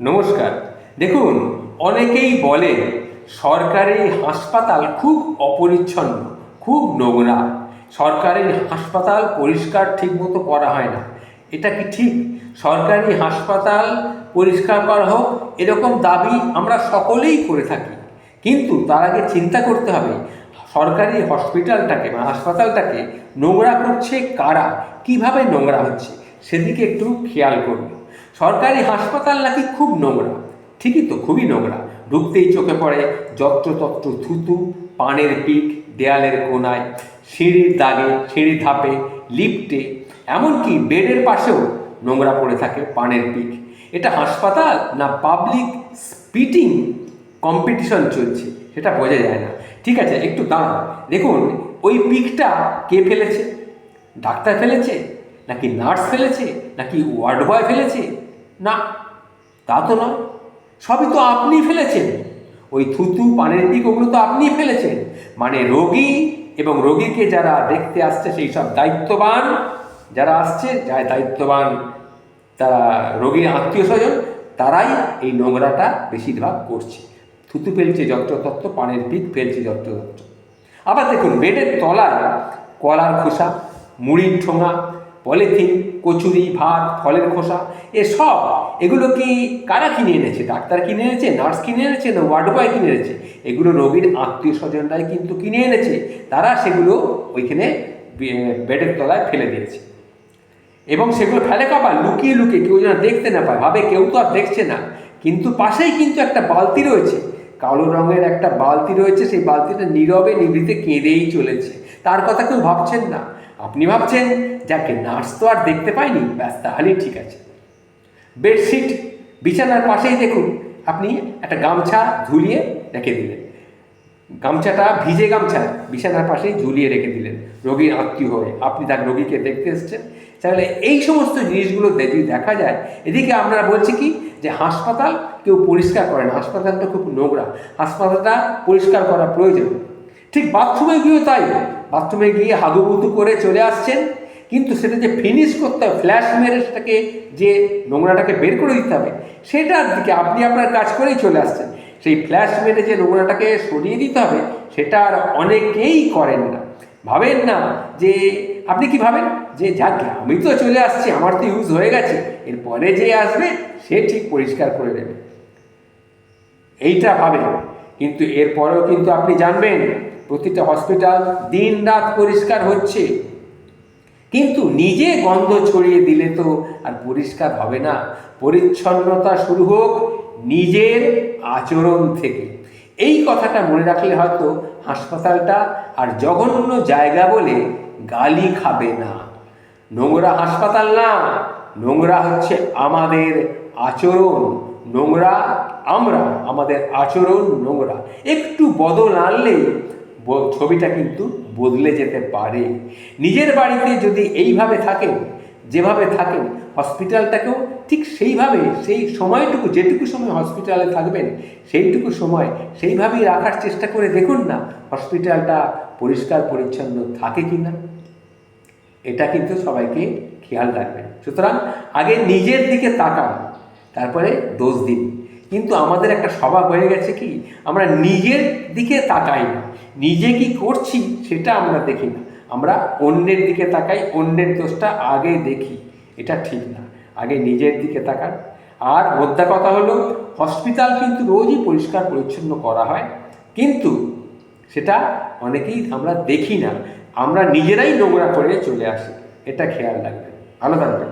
নমস্কার। দেখুন, অনেকেই বলে সরকারি হাসপাতাল খুব অপরিচ্ছন্ন, খুব নোংরা। সরকারি হাসপাতাল পরিষ্কার ঠিকমতো করা হয় না। এটা কি ঠিক? সরকারি হাসপাতাল পরিষ্কার করা হোক, এরকম দাবি আমরা সকলেই করে থাকি। কিন্তু তার আগে চিন্তা করতে হবে, সরকারি হসপিটালটাকে বা হাসপাতালটাকে নোংরা করছে কারা? কীভাবে নোংরা হচ্ছে? সেদিকে একটু খেয়াল করুন। সরকারি হাসপাতাল নাকি খুব নোংরা? ঠিকই তো, খুবই নোংরা। ঢুকতেই চোখে পড়ে যত্রতত্র থুতু, পানের পিক দেয়ালের কোনায়, সিঁড়ির দাগে সিঁড়ির ধাপে, লিফটে, এমনকি বেডের পাশেও নোংরা পড়ে থাকে পানের পিক এটা হাসপাতাল না পাবলিক স্পিটিং কম্পিটিশন চলছে? সেটা বোঝা যায় না। ঠিক আছে, একটু দাঁড়ান। দেখুন, ওই পিকটা কে ফেলেছে? ডাক্তার ফেলেছে? নাকি নার্স ফেলেছে? নাকি ওয়ার্ড বয় ফেলেছে? না, তা তো নয়। সবই তো আপনি ফেলেছেন। ওই থুতু পানের দিক ওগুলো তো আপনিই ফেলেছেন। মানে রোগী এবং রোগীকে যারা দেখতে আসছে, সেই সব দায়িত্ববান যারা আসছে, যারা দায়িত্ববান, তারা রোগীর আত্মীয় স্বজন, তারাই এই নোংরাটা বেশিরভাগ করছে। থুতু ফেলছে যত্রতত্ত্ব পানের পিক ফেলছে যত্রতত্ত্ব আবার দেখুন, বেডের তলায় কলার খোসা, মুড়ির ঠোঙা পলিথিন, কচুরি, ভাত, ফলের খোসা এসব এগুলো কি কারা কিনে এনেছে? ডাক্তার কিনে এনেছে? নার্স কিনে এনেছে? না ওয়ার্ড বয় কিনে এনেছে? এগুলো রোগীর আত্মীয় স্বজনরাই কিন্তু কিনে এনেছে। তারা সেগুলো ওইখানে বেডের তলায় ফেলে দিয়েছে। এবং সেগুলো ফেলে কাবা লুকিয়ে লুকিয়ে কেউ যেন দেখতে না পায়। ভাবে কেউ তো আর দেখছে না। কিন্তু পাশেই কিন্তু একটা বালতি রয়েছে। কালো রঙের একটা বালতি রয়েছে। সেই বালতিটা নীরবে নিভৃতে কেঁদেই চলেছে। তার কথা কেউ ভাবছেন না। আপনি ভাবছেন, যাকে নার্স তো আর দেখতে পাইনি, ব্যাস তাহলেই ঠিক আছে। বেডশিট বিছানার পাশেই দেখুন, আপনি একটা গামছা ঝুলিয়ে রেখে দিলেন। গামছাটা ভিজে গামছা, বিছানার পাশেই ঝুলিয়ে রেখে দিলেন। রোগীর আত্মীয় হয়ে, আপনি তার রোগীকে দেখতে এসছেন। তাহলে এই সমস্ত জিনিসগুলো যদি দেখা যায়, এদিকে আমরা বলছি কি, যে হাসপাতাল কেউ পরিষ্কার করে না। হাসপাতালটা খুব নোংরা। হাসপাতালটা পরিষ্কার করা প্রয়োজন। ঠিক বাথরুমে গিয়েও তাই বাথরুমে গিয়ে হাগুবুতু করে চলে আসছেন, কিন্তু সেটা যে ফিনিশ করতে হবে ফ্ল্যাশ মেরে সেটাকে যে নোংরাটাকে বের করে দিতে হবে, সেটার দিকে আপনি আপনার কাজ করেই চলে আসছেন। সেই ফ্ল্যাশ মেরে যে নোংরাটাকে সরিয়ে দিতে হবে, সেটা আর অনেকেই করেন না। ভাবেন না যে, আপনি কি ভাবেন? যে যাক আমি তো চলে আসছি, আমার তো ইউজ হয়ে গেছে, এরপরে যে আসবে, সে ঠিক পরিষ্কার করে দেবে। এইটা ভাবে কিন্তু এরপরেও কিন্তু আপনি জানবেন প্রতিটা হসপিটাল দিন রাত পরিষ্কার হচ্ছে। কিন্তু নিজে গন্ধ ছড়িয়ে দিলে তো আর পরিষ্কার হবে না। পরিচ্ছন্নতা শুরু হোক নিজের আচরণ থেকে। এই কথাটা মনে রাখলে হয়তো হাসপাতালটা আর জঘন্য জায়গা বলে গালি খাবে না। নোংরা হাসপাতাল না, নোংরা হচ্ছে আমাদের আচরণ। নোংরা আমরা, আমাদের আচরণ নোংরা। একটু বদল আনলেই ব- ছবিটা কিন্তু বদলে যেতে পারে। নিজের বাড়িতে যদি এইভাবে থাকেন, যেভাবে থাকেন, হসপিটালটাকেও ঠিক সেইভাবে, সেই সময়টুকু, যেটুকু সময় হসপিটালে থাকবেন, সেইটুকু সময় সেইভাবেই রাখার চেষ্টা করে দেখুন না হসপিটালটা পরিষ্কার, পরিচ্ছন্ন থাকে কি না এটা কিন্তু সবাইকে খেয়াল রাখবেন। সুতরাং আগে নিজের দিকে তাকান, তারপরে দোষ দিন। কিন্তু আমাদের একটা স্বভাব হয়ে গেছে কি, আমরা নিজের দিকে তাকাই না। নিজে কি করছি সেটা আমরা দেখি না। আমরা অন্যের দিকে তাকাই, অন্যের দোষটা আগে দেখি, এটা ঠিক না। আগে নিজের দিকে তাকান। আর মোদ্দা কথা হলো, হসপিটাল কিন্তু রোজই পরিষ্কার পরিচ্ছন্ন করা হয়, কিন্তু সেটা অনেকেই আমরা দেখি না। আমরা নিজেরাই নোংরা করে চলে আসি, এটা খেয়াল রাখবেন। ভালো থাকবেন।